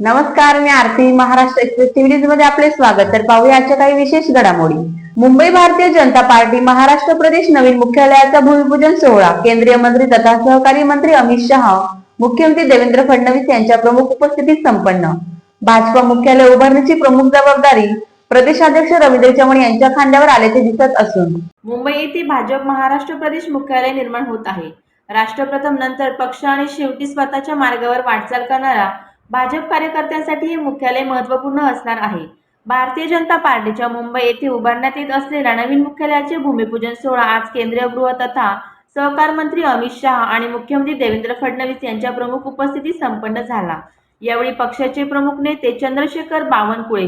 नमस्कार मी Aarti Maharashtra express TV मध्ये आपले स्वागत. तर पाहूया आजच्या काही विशेष घडामोडी. मुंबई भारतीय जनता पार्टी महाराष्ट्र प्रदेश नवीन मुख्यालयाचा भूमिपूजन सोहळा. केंद्रीय मंत्री तथा सहकारी मंत्री अमित शहा मुख्यमंत्री देवेंद्र फडणवीस यांच्या प्रमुख उपस्थितीत संपन्न. भाजपा मुख्यालय उभारण्याची प्रमुख जबाबदारी प्रदेशाध्यक्ष रवींद्र चव्हाण यांच्या खांद्यावर आल्याचे दिसत असून. मुंबई येथे भाजप महाराष्ट्र प्रदेश मुख्यालय निर्माण होत आहे. राष्ट्रप्रथम नंतर पक्ष आणि शेवटी स्वतःच्या मार्गावर वाटचाल करणारा भाजप कार्यकर्त्यांसाठी हे मुख्यालय महत्त्वपूर्ण असणार आहे. भारतीय जनता पार्टीच्या मुंबई येथे उभारण्यात येत असलेल्या नवीन मुख्यालयाचे भूमिपूजन सोहळा आज केंद्रीय गृह तथा सहकार मंत्री अमित शहा आणि मुख्यमंत्री देवेंद्र फडणवीस यांच्या प्रमुख उपस्थितीत संपन्न झाला. यावेळी पक्षाचे प्रमुख नेते चंद्रशेखर बावनकुळे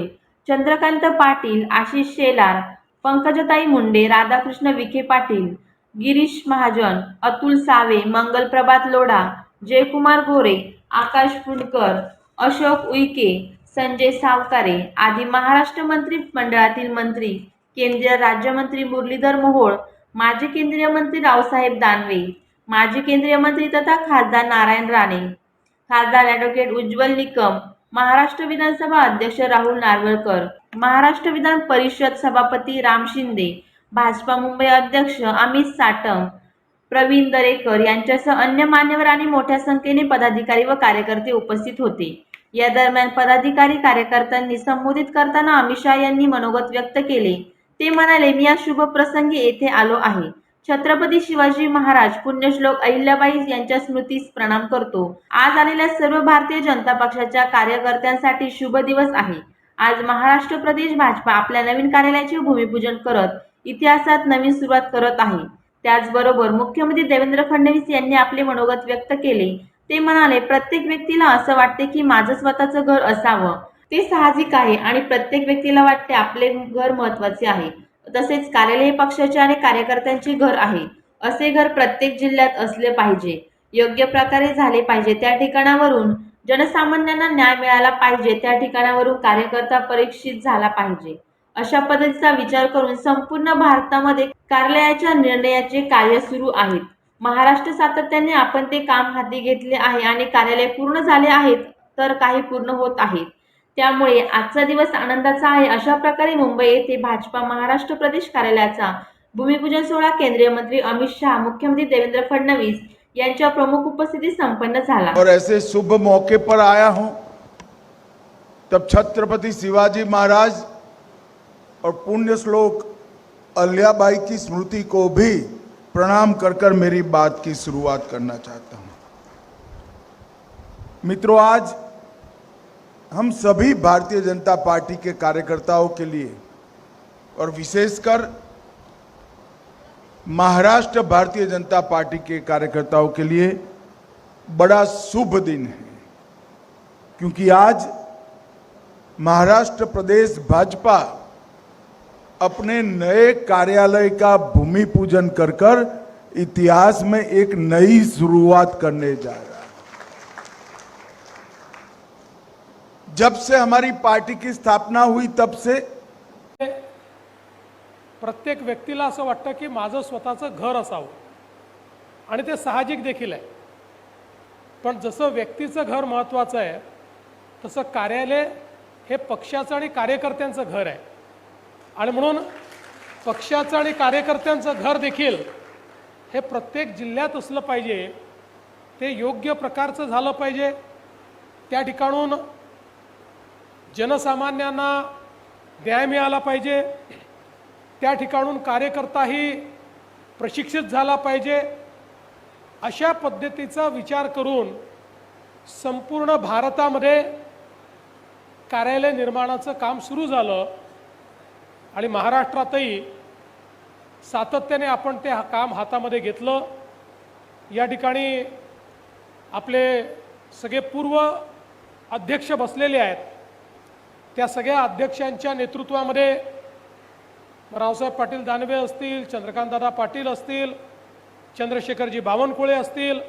चंद्रकांत पाटील आशिष शेलार पंकजताई मुंडे राधाकृष्ण विखे पाटील गिरीश महाजन अतुल सावे मंगल प्रभात लोढा जयकुमार गोरे आकाश फुंडकर अशोक उईके संजय सावकारे आदी महाराष्ट्र मंत्री मंडळातील मंत्री केंद्रीय राज्यमंत्री मुरलीधर मोहोळ माजी केंद्रीय मंत्री रावसाहेब दानवे माजी केंद्रीय मंत्री तथा खासदार नारायण राणे. खासदार ॲडव्होकेट उज्ज्वल निकम महाराष्ट्र विधानसभा अध्यक्ष राहुल नार्वळकर महाराष्ट्र विधान परिषद सभापती राम शिंदे भाजपा मुंबई अध्यक्ष अमित साटम प्रवीण दरेकर यांच्यासह अन्य मान्यवर आणि मोठ्या संख्येने पदाधिकारी व कार्यकर्ते उपस्थित होते. या दरम्यान पदाधिकारी कार्यकर्त्यांनी संबोधित करताना अमित शहा यांनी मनोगत व्यक्त केले. ते म्हणाले मी या शुभ प्रसंगी येथे आलो आहे. छत्रपती शिवाजी महाराज पुण्यश्लोक अहिल्याबाई यांच्या स्मृतीस प्रणाम करतो. आज आलेल्या सर्व भारतीय जनता पक्षाच्या कार्यकर्त्यांसाठी शुभ दिवस आहे. आज महाराष्ट्र प्रदेश भाजपा आपल्या नवीन कार्यालयाचे भूमिपूजन करत इतिहासात नवीन सुरुवात करत आहे. त्याचबरोबर मुख्यमंत्री देवेंद्र फडणवीस यांनी आपले मनोगत व्यक्त केले. ते म्हणाले प्रत्येक व्यक्तीला असं वाटते की माझं स्वतःचं घर असावं. ते साहजिक आहे आणि प्रत्येक व्यक्तीला वाटते आपले घर महत्त्वाचे आहे. तसेच कार्यालय हे पक्षाचे आणि कार्यकर्त्यांचे घर आहे. असे घर प्रत्येक जिल्ह्यात असले पाहिजे. योग्य प्रकारे झाले पाहिजे. त्या ठिकाणावरून जनसामान्यांना न्याय मिळाला पाहिजे. त्या ठिकाणावरून कार्यकर्ता परीक्षित झाला पाहिजे. अशा पद्धतीचा विचार करून संपूर्ण भारतामध्ये कार्यालयाच्या निर्णयाचे कार्य सुरू आहेत. महाराष्ट्र सातत्याने आपण ते काम हाती घेतले आहे आणि कार्यालय पूर्ण झाले आहेत तर काही पूर्ण होत आहेत त्यामुळे आजचा दिवस आनंदाचा आहे. अशा प्रकारे मुंबई येथे भाजपा महाराष्ट्र प्रदेश कार्यालयाचा भूमिपूजन सोहळा केंद्रीय मंत्री अमित शहा मुख्यमंत्री देवेंद्र फडणवीस यांच्या प्रमुख उपस्थितीत संपन्न झाला. और ऐसे शुभ मौके पर आया हूं तब छत्रपति शिवाजी महाराज और पुण्य श्लोक अल्याबाई की स्मृति को भी प्रणाम कर कर मेरी बात की शुरुआत करना चाहता हूँ। मित्रों, आज हम सभी भारतीय जनता पार्टी के कार्यकर्ताओं के लिए और विशेषकर महाराष्ट्र भारतीय जनता पार्टी के कार्यकर्ताओं के लिए बड़ा शुभ दिन है। क्योंकि आज महाराष्ट्र प्रदेश भाजपा अपने नए कार्यालय का भूमि पूजन कर कर इतिहास में एक नई शुरुआत करने जा रहा है। जब से हमारी पार्टी की स्थापना हुई तब से प्रत्येक व्यक्तीला असं वाटतं की माझं स्वतःचं घर असावं. आणि ते साहजिक देखील आहे. पण जसं व्यक्तीचं घर महत्त्वाचं आहे तसं कार्यालय हे पक्षाचं आणि कार्यकर्त्यांचं घर आहे. आणि म्हणून पक्षाचं आणि कार्यकर्त्यांचं घर देखील हे प्रत्येक जिल्ह्यात असलं पाहिजे. ते योग्य प्रकारचं झालं पाहिजे. त्या ठिकाणून जनसामान्यांना न्याय मिळाला पाहिजे. त्या ठिकाणून कार्यकर्ताही प्रशिक्षित झाला पाहिजे. अशा पद्धतीचा विचार करून संपूर्ण भारतामध्ये कार्यालय निर्माणाचं काम सुरू झालं. आणि महाराष्ट्रातही सातत्याने आपण ते हा काम हातामध्ये घेतलं. या ठिकाणी आपले सगळे पूर्व अध्यक्ष बसलेले आहेत. त्या सगळ्या अध्यक्षांच्या नेतृत्वामध्ये रावसाहेब पाटील दानवे असतील चंद्रकांतदादा पाटील असतील चंद्रशेखरजी बावनकुळे असतील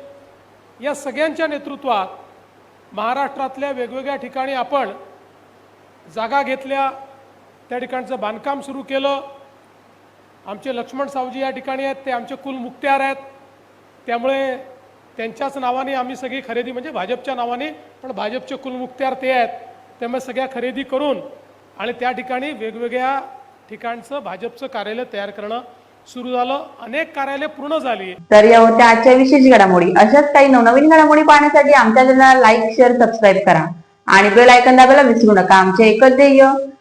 या सगळ्यांच्या नेतृत्वात महाराष्ट्रातल्या वेगवेगळ्या ठिकाणी आपण जागा घेतल्या. त्या ठिकाणचं बांधकाम सुरू केलं. आमचे लक्ष्मण सावजी या ठिकाणी आहेत ते आमचे कुल मुक्त्यार आहेत. त्यामुळे त्यांच्याच नावाने आम्ही सगळी खरेदी म्हणजे भाजपच्या नावाने पण भाजपचे कुलमुखत्यार ते आहेत. त्यामुळे सगळ्या खरेदी करून आणि त्या ठिकाणी वेगवेगळ्या ठिकाणचं भाजपचं कार्यालय तयार करणं सुरू झालं. अनेक कार्यालय पूर्ण झाली. तर या होत्या आजच्या विशेष घडामोडी. अशाच काही नवनवीन घडामोडी पाहण्यासाठी आमच्या चॅनलला लाईक शेअर सबस्क्राईब करा. आणि बेल आयकन दाबायला विसरू नका. आमचे एकच ध्येय